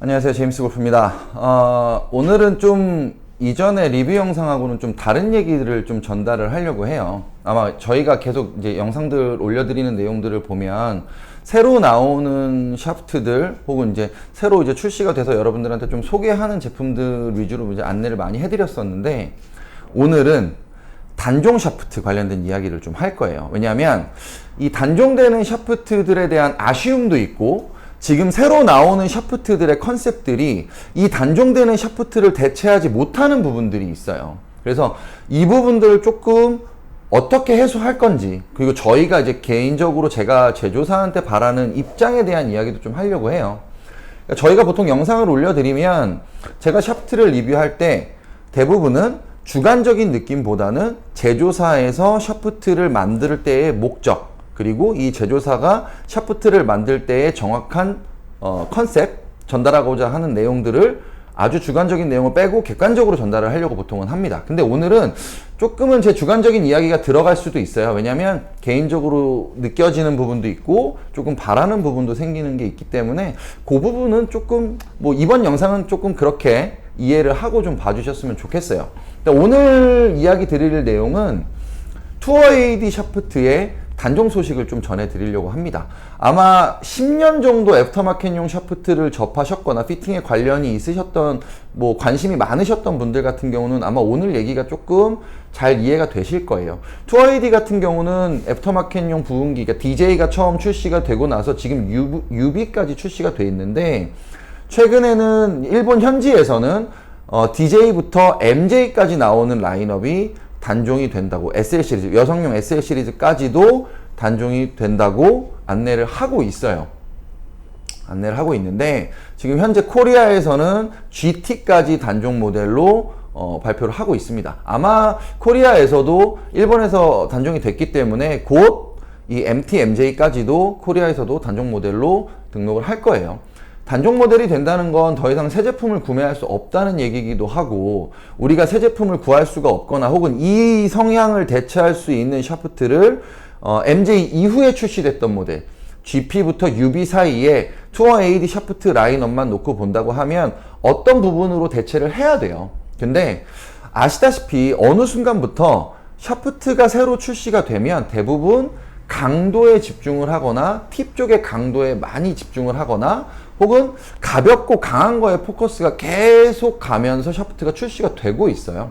안녕하세요. 제임스 골프입니다. 어, 오늘은 좀 이전의 리뷰 영상하고는 좀 다른 얘기들을 좀 전달을 하려고 해요. 아마 저희가 계속 이제 영상들 올려드리는 내용들을 보면 새로 나오는 샤프트들 혹은 이제 새로 이제 출시가 돼서 여러분들한테 좀 소개하는 제품들 위주로 이제 안내를 많이 해드렸었는데 오늘은 단종 샤프트 관련된 이야기를 좀 할 거예요. 왜냐하면 이 단종되는 샤프트들에 대한 아쉬움도 있고 지금 새로 나오는 샤프트들의 컨셉들이 이 단종되는 샤프트를 대체하지 못하는 부분들이 있어요. 그래서 이 부분들을 조금 어떻게 해소할 건지 그리고 저희가 이제 개인적으로 제가 제조사한테 바라는 입장에 대한 이야기도 좀 하려고 해요. 그러니까 저희가 보통 영상을 올려드리면 제가 샤프트를 리뷰할 때 대부분은 주관적인 느낌보다는 제조사에서 샤프트를 만들 때의 목적 그리고 이 제조사가 샤프트를 만들 때의 정확한 어, 컨셉 전달하고자 하는 내용들을 아주 주관적인 내용을 빼고 객관적으로 전달을 하려고 보통은 합니다. 근데 오늘은 조금은 제 주관적인 이야기가 들어갈 수도 있어요. 왜냐하면 개인적으로 느껴지는 부분도 있고 조금 바라는 부분도 생기는 게 있기 때문에 그 부분은 조금 뭐 이번 영상은 조금 그렇게 이해를 하고 좀 봐주셨으면 좋겠어요. 오늘 이야기 드릴 내용은 투어 AD 샤프트의 단종 소식을 좀 전해드리려고 합니다. 아마 10년 정도 애프터마켓용 샤프트를 접하셨거나 피팅에 관련이 있으셨던 뭐 관심이 많으셨던 분들 같은 경우는 아마 오늘 얘기가 조금 잘 이해가 되실 거예요. 투어 AD 같은 경우는 애프터마켓용 부분기, 그러니까 DJ가 처음 출시가 되고 나서 지금 UB까지 출시가 돼 있는데 최근에는 일본 현지에서는 어, DJ부터 MJ까지 나오는 라인업이 단종이 된다고 SL 시리즈 여성용 SL 시리즈까지도 단종이 된다고 안내를 하고 있어요. 안내를 하고 있는데 지금 현재 코리아에서는 GT까지 단종 모델로 어, 발표를 하고 있습니다. 아마 코리아에서도 일본에서 단종이 됐기 때문에 곧 이 MT, MJ까지도 코리아에서도 단종 모델로 등록을 할 거예요. 단종 모델이 된다는 건 더 이상 새 제품을 구매할 수 없다는 얘기이기도 하고 우리가 새 제품을 구할 수가 없거나 혹은 이 성향을 대체할 수 있는 샤프트를 어, MJ 이후에 출시됐던 모델 GP부터 UB 사이에 투어 AD 샤프트 라인업만 놓고 본다고 하면 어떤 부분으로 대체를 해야 돼요. 근데 아시다시피 어느 순간부터 샤프트가 새로 출시가 되면 대부분 강도에 집중을 하거나 팁 쪽의 강도에 많이 집중을 하거나 혹은 가볍고 강한 거에 포커스가 계속 가면서 샤프트가 출시가 되고 있어요.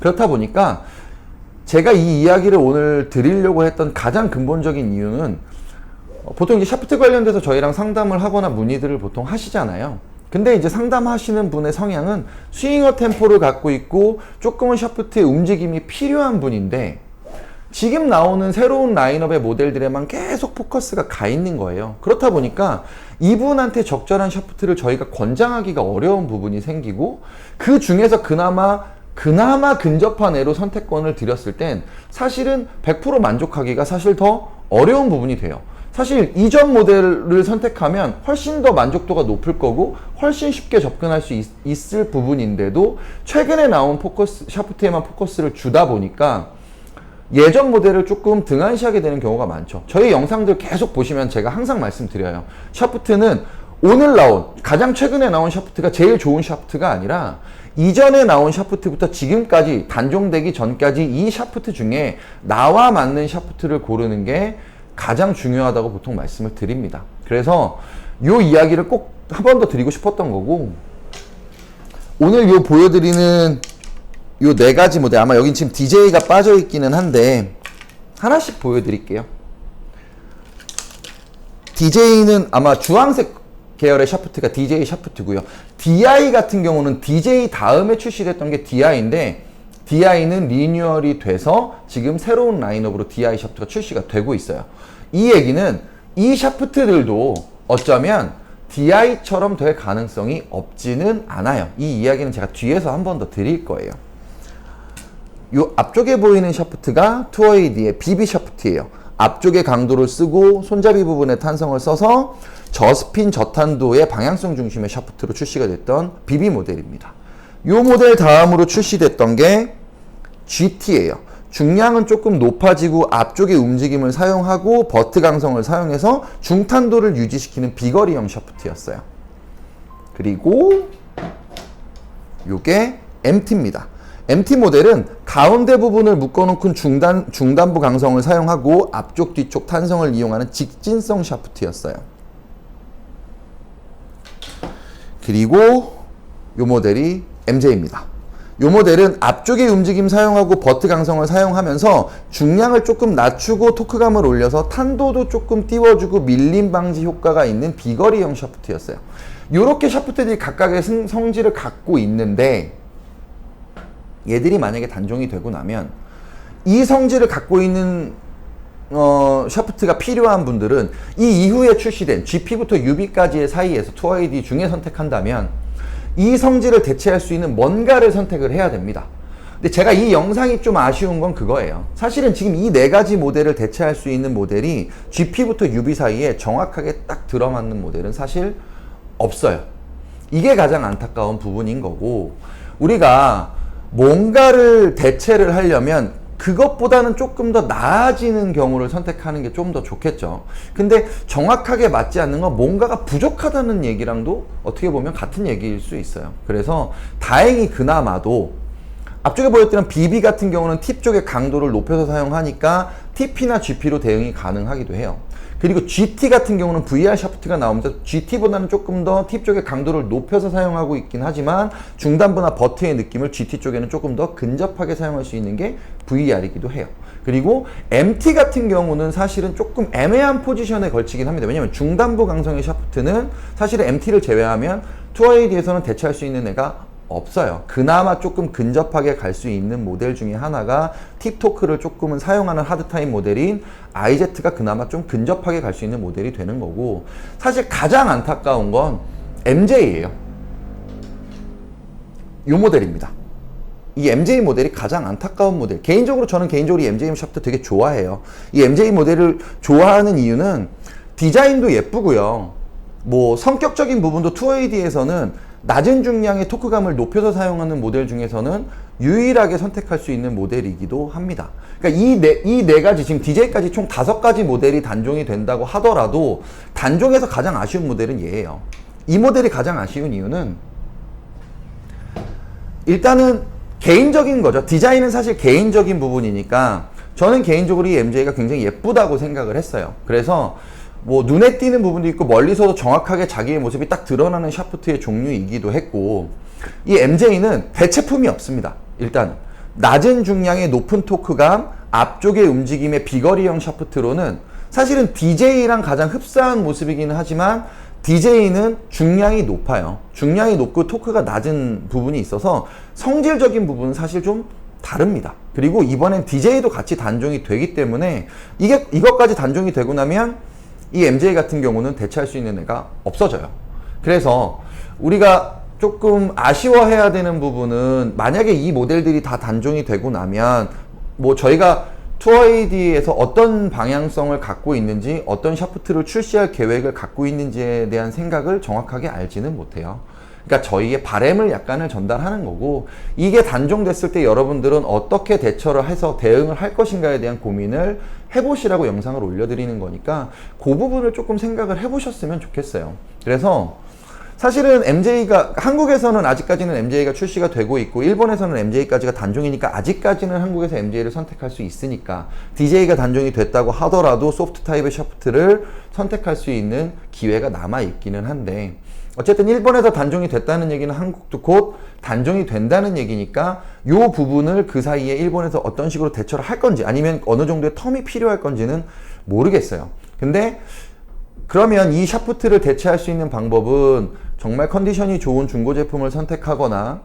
그렇다 보니까 제가 이 이야기를 오늘 드리려고 했던 가장 근본적인 이유는 보통 이제 샤프트 관련돼서 저희랑 상담을 하거나 문의들을 보통 하시잖아요. 근데 이제 상담하시는 분의 성향은 스윙어 템포를 갖고 있고 조금은 샤프트의 움직임이 필요한 분인데 지금 나오는 새로운 라인업의 모델들에만 계속 포커스가 가 있는 거예요. 그렇다 보니까 이분한테 적절한 샤프트를 저희가 권장하기가 어려운 부분이 생기고 그 중에서 그나마 그나마 근접한 애로 선택권을 드렸을 땐 사실은 100% 만족하기가 사실 더 어려운 부분이 돼요. 사실 이전 모델을 선택하면 훨씬 더 만족도가 높을 거고 훨씬 쉽게 접근할 수 있, 을 부분인데도 최근에 나온 포커스 샤프트에만 포커스를 주다 보니까 예전 모델을 조금 등한시하게 되는 경우가 많죠. 저희 영상들 계속 보시면 제가 항상 말씀드려요. 샤프트는 오늘 나온 가장 최근에 나온 샤프트가 제일 좋은 샤프트가 아니라 이전에 나온 샤프트부터 지금까지 단종되기 전까지 이 샤프트 중에 나와 맞는 샤프트를 고르는 게 가장 중요하다고 보통 말씀을 드립니다. 그래서 이 이야기를 꼭 한 번 더 드리고 싶었던 거고 오늘 요 보여드리는 요 네 가지 모델 아마 여긴 지금 DJ가 빠져 있기는 한데 하나씩 보여드릴게요. DJ는 아마 주황색 계열의 샤프트가 DJ 샤프트고요. DI 같은 경우는 DJ 다음에 출시됐던 게 DI인데 DI는 리뉴얼이 돼서 지금 새로운 라인업으로 DI 샤프트가 출시가 되고 있어요. 이 얘기는 이 샤프트들도 어쩌면 DI처럼 될 가능성이 없지는 않아요. 이 이야기는 제가 뒤에서 한 번 더 드릴 거예요. 이 앞쪽에 보이는 샤프트가 투어에이드의 BB 샤프트예요. 앞쪽에 강도를 쓰고 손잡이 부분에 탄성을 써서 저스핀 저탄도의 방향성 중심의 샤프트로 출시가 됐던 BB 모델입니다. 이 모델 다음으로 출시됐던 게 GT예요. 중량은 조금 높아지고 앞쪽의 움직임을 사용하고 버트 강성을 사용해서 중탄도를 유지시키는 비거리형 샤프트였어요. 그리고 요게 MT입니다. MT 모델은 가운데 부분을 묶어놓은 중단, 중단부 강성을 사용하고 앞쪽 뒤쪽 탄성을 이용하는 직진성 샤프트였어요. 그리고 요 모델이 MJ입니다. 요 모델은 앞쪽의 움직임 사용하고 버트 강성을 사용하면서 중량을 조금 낮추고 토크감을 올려서 탄도도 조금 띄워주고 밀림 방지 효과가 있는 비거리형 샤프트였어요. 요렇게 샤프트들이 각각의 승- 성질을 갖고 있는데 얘들이 만약에 단종이 되고 나면 이 성질을 갖고 있는 어, 샤프트가 필요한 분들은 이 이후에 출시된 GP부터 UB까지의 사이에서 2ID 중에 선택한다면 이 성질을 대체할 수 있는 뭔가를 선택을 해야 됩니다. 근데 제가 이 영상이 좀 아쉬운 건 그거예요. 사실은 지금 이 네 가지 모델을 대체할 수 있는 모델이 GP부터 UB 사이에 정확하게 딱 들어맞는 모델은 사실 없어요. 이게 가장 안타까운 부분인 거고 우리가 뭔가를 대체를 하려면 그것보다는 조금 더 나아지는 경우를 선택하는 게 좀 더 좋겠죠. 근데 정확하게 맞지 않는 건 뭔가가 부족하다는 얘기랑도 어떻게 보면 같은 얘기일 수 있어요. 그래서 다행히 그나마도 앞쪽에 보였던 BB 같은 경우는 팁 쪽의 강도를 높여서 사용하니까 TP나 GP로 대응이 가능하기도 해요. 그리고 GT 같은 경우는 VR 샤프트가 나오면서 GT보다는 조금 더 팁 쪽의 강도를 높여서 사용하고 있긴 하지만 중단부나 버트의 느낌을 GT 쪽에는 조금 더 근접하게 사용할 수 있는 게 VR이기도 해요. 그리고 MT 같은 경우는 사실은 조금 애매한 포지션에 걸치긴 합니다. 왜냐면 중단부 강성의 샤프트는 사실은 MT를 제외하면 2AD에서는 대체할 수 있는 애가 없어요. 그나마 조금 근접하게 갈 수 있는 모델 중에 하나가 팁토크를 조금은 사용하는 하드타임 모델인 IZ가 그나마 좀 근접하게 갈 수 있는 모델이 되는 거고 사실 가장 안타까운 건 MJ예요. 이 모델입니다. 이 MJ 모델이 가장 안타까운 모델. 개인적으로 저는 개인적으로 이 MJ 샤프트 되게 좋아해요. 이 MJ 모델을 좋아하는 이유는 디자인도 예쁘고요. 뭐 성격적인 부분도 2AD에서는 낮은 중량의 토크감을 높여서 사용하는 모델 중에서는 유일하게 선택할 수 있는 모델이기도 합니다. 그러니까 이 네, 이 네 가지, 지금 DJ까지 총 다섯 가지 모델이 단종이 된다고 하더라도 단종에서 가장 아쉬운 모델은 얘예요. 이 모델이 가장 아쉬운 이유는 일단은 개인적인 거죠. 디자인은 사실 개인적인 부분이니까 저는 개인적으로 이 MJ가 굉장히 예쁘다고 생각을 했어요. 그래서 뭐 눈에 띄는 부분도 있고 멀리서도 정확하게 자기의 모습이 딱 드러나는 샤프트의 종류이기도 했고 이 MJ는 대체품이 없습니다. 일단 낮은 중량의 높은 토크감, 앞쪽의 움직임의 비거리형 샤프트로는 사실은 DJ랑 가장 흡사한 모습이기는 하지만 DJ는 중량이 높아요. 중량이 높고 토크가 낮은 부분이 있어서 성질적인 부분은 사실 좀 다릅니다. 그리고 이번엔 DJ도 같이 단종이 되기 때문에 이게 이것까지 단종이 되고 나면 이 MJ 같은 경우는 대체할 수 있는 애가 없어져요. 그래서 우리가 조금 아쉬워해야 되는 부분은 만약에 이 모델들이 다 단종이 되고 나면 뭐 저희가 투어에이디에서 어떤 방향성을 갖고 있는지 어떤 샤프트를 출시할 계획을 갖고 있는지에 대한 생각을 정확하게 알지는 못해요. 그러니까 저희의 바램을 약간을 전달하는 거고 이게 단종됐을 때 여러분들은 어떻게 대처를 해서 대응을 할 것인가에 대한 고민을 해보시라고 영상을 올려드리는 거니까 그 부분을 조금 생각을 해보셨으면 좋겠어요. 그래서 사실은 MJ가 한국에서는 아직까지는 MJ가 출시가 되고 있고 일본에서는 MJ까지가 단종이니까 아직까지는 한국에서 MJ를 선택할 수 있으니까 DJ가 단종이 됐다고 하더라도 소프트 타입의 샤프트를 선택할 수 있는 기회가 남아 있기는 한데 어쨌든 일본에서 단종이 됐다는 얘기는 한국도 곧 단종이 된다는 얘기니까 요 부분을 그 사이에 일본에서 어떤 식으로 대처를 할 건지 아니면 어느 정도의 텀이 필요할 건지는 모르겠어요. 근데 그러면 이 샤프트를 대체할 수 있는 방법은 정말 컨디션이 좋은 중고 제품을 선택하거나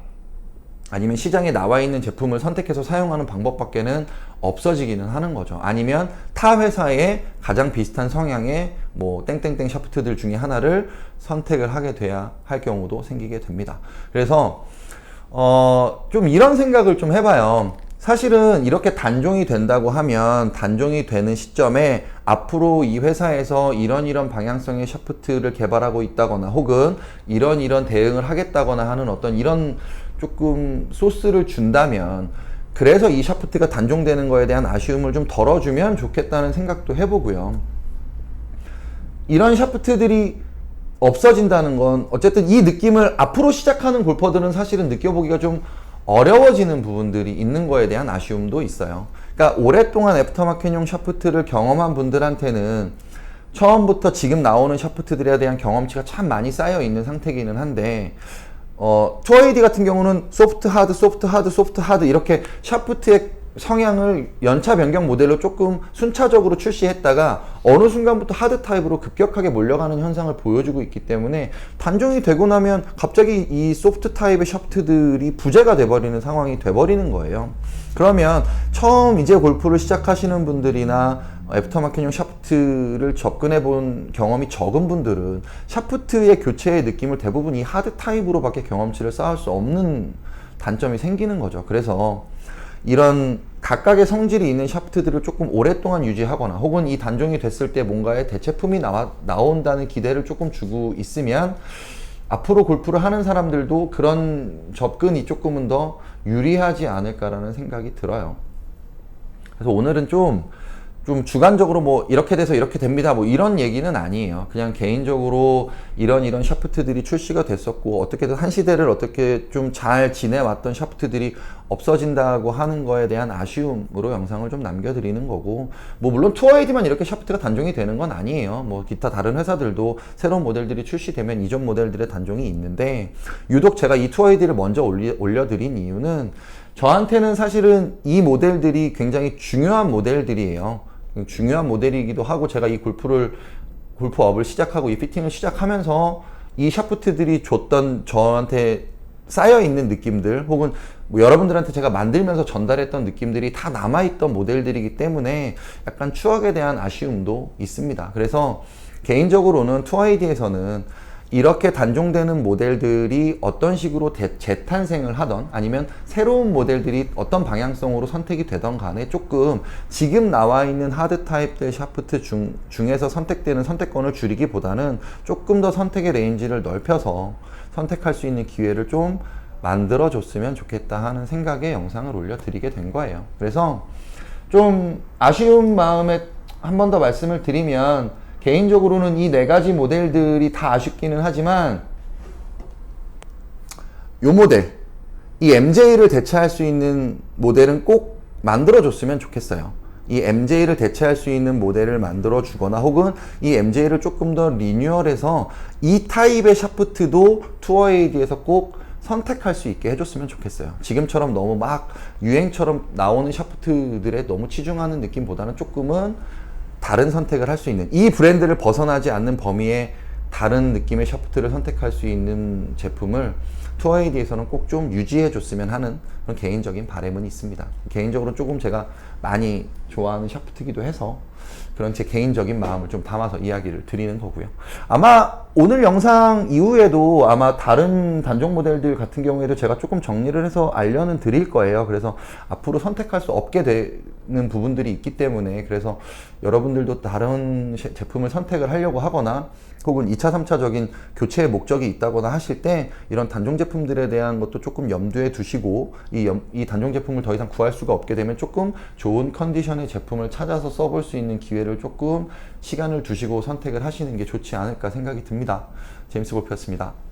아니면 시장에 나와 있는 제품을 선택해서 사용하는 방법밖에는 없어지기는 하는 거죠. 아니면 타 회사의 가장 비슷한 성향의 뭐 땡땡땡 샤프트들 중에 하나를 선택을 하게 돼야 할 경우도 생기게 됩니다. 그래서 어, 좀 이런 생각을 좀 해봐요. 사실은 이렇게 단종이 된다고 하면 단종이 되는 시점에 앞으로 이 회사에서 이런 이런 방향성의 샤프트를 개발하고 있다거나 혹은 이런 이런 대응을 하겠다거나 하는 어떤 이런 조금 소스를 준다면 그래서 이 샤프트가 단종되는 거에 대한 아쉬움을 좀 덜어주면 좋겠다는 생각도 해보고요. 이런 샤프트들이 없어진다는 건 어쨌든 이 느낌을 앞으로 시작하는 골퍼들은 사실은 느껴보기가 좀 어려워지는 부분들이 있는 거에 대한 아쉬움도 있어요. 그러니까 오랫동안 애프터마켓용 샤프트를 경험한 분들한테는 처음부터 지금 나오는 샤프트들에 대한 경험치가 참 많이 쌓여 있는 상태기는 한데 어, 투어이디 같은 경우는 소프트 하드, 소프트 하드, 소프트 하드 이렇게 샤프트의 성향을 연차 변경 모델로 조금 순차적으로 출시했다가 어느 순간부터 하드 타입으로 급격하게 몰려가는 현상을 보여주고 있기 때문에 단종이 되고 나면 갑자기 이 소프트 타입의 샤프트들이 부재가 돼버리는 상황이 돼버리는 거예요. 그러면 처음 이제 골프를 시작하시는 분들이나 애프터마켓용 샤프트를 접근해 본 경험이 적은 분들은 샤프트의 교체의 느낌을 대부분 이 하드 타입으로밖에 경험치를 쌓을 수 없는 단점이 생기는 거죠. 그래서 이런 각각의 성질이 있는 샤프트들을 조금 오랫동안 유지하거나 혹은 이 단종이 됐을 때 뭔가의 대체품이 나와, 나온다는 기대를 조금 주고 있으면 앞으로 골프를 하는 사람들도 그런 접근이 조금은 더 유리하지 않을까라는 생각이 들어요. 그래서 오늘은 좀, 좀 주관적으로 뭐 이렇게 돼서 이렇게 됩니다. 뭐 이런 얘기는 아니에요. 그냥 개인적으로 이런 이런 샤프트들이 출시가 됐었고 어떻게든 한 시대를 어떻게 좀 잘 지내왔던 샤프트들이 없어진다고 하는 거에 대한 아쉬움으로 영상을 좀 남겨드리는 거고 뭐 물론 투어에이디만 이렇게 샤프트가 단종이 되는 건 아니에요. 뭐 기타 다른 회사들도 새로운 모델들이 출시되면 이전 모델들의 단종이 있는데 유독 제가 이 투어에이디를 먼저 올리, 올려드린 이유는 저한테는 사실은 이 모델들이 굉장히 중요한 모델들이에요. 중요한 모델이기도 하고 제가 이 골프를 골프업을 시작하고 이 피팅을 시작하면서 이 샤프트들이 줬던 저한테 쌓여 있는 느낌들 혹은 뭐 여러분들한테 제가 만들면서 전달했던 느낌들이 다 남아 있던 모델들이기 때문에 약간 추억에 대한 아쉬움도 있습니다. 그래서 개인적으로는 투아이디에서는 이렇게 단종되는 모델들이 어떤 식으로 대- 재탄생을 하던 아니면 새로운 모델들이 어떤 방향성으로 선택이 되던 간에 조금 지금 나와 있는 하드 타입들 샤프트 중, 중에서 선택되는 선택권을 줄이기보다는 조금 더 선택의 레인지를 넓혀서 선택할 수 있는 기회를 좀 만들어 줬으면 좋겠다 하는 생각에 영상을 올려드리게 된 거예요. 그래서 좀 아쉬운 마음에 한 번 더 말씀을 드리면 개인적으로는 이 네 가지 모델들이 다 아쉽기는 하지만 요 모델 이 MJ를 대체할 수 있는 모델은 꼭 만들어 줬으면 좋겠어요. 이 MJ를 대체할 수 있는 모델을 만들어 주거나 혹은 이 MJ를 조금 더 리뉴얼해서 이 타입의 샤프트도 투어 에이디에서 꼭 선택할 수 있게 해줬으면 좋겠어요. 지금처럼 너무 막 유행처럼 나오는 샤프트들에 너무 치중하는 느낌보다는 조금은 다른 선택을 할 수 있는 이 브랜드를 벗어나지 않는 범위의 다른 느낌의 샤프트를 선택할 수 있는 제품을 투어에이디에서는 꼭 좀 유지해 줬으면 하는 그런 개인적인 바람은 있습니다. 개인적으로 조금 제가 많이 좋아하는 샤프트기도 해서 그런 제 개인적인 마음을 좀 담아서 이야기를 드리는 거고요. 아마 오늘 영상 이후에도 아마 다른 단종 모델들 같은 경우에도 제가 조금 정리를 해서 알려는 드릴 거예요. 그래서 앞으로 선택할 수 없게 되는 부분들이 있기 때문에 그래서 여러분들도 다른 셰- 제품을 선택을 하려고 하거나 혹은 2차, 3차적인 교체의 목적이 있다거나 하실 때 이런 단종 제품들에 대한 것도 조금 염두에 두시고 이, 염- 이 단종 제품을 더 이상 구할 수가 없게 되면 조금 좋은 컨디션의 제품을 찾아서 써볼 수 있는 기회를 조금 시간을 두시고 선택을 하시는 게 좋지 않을까 생각이 듭니다. 제임스 골프였습니다.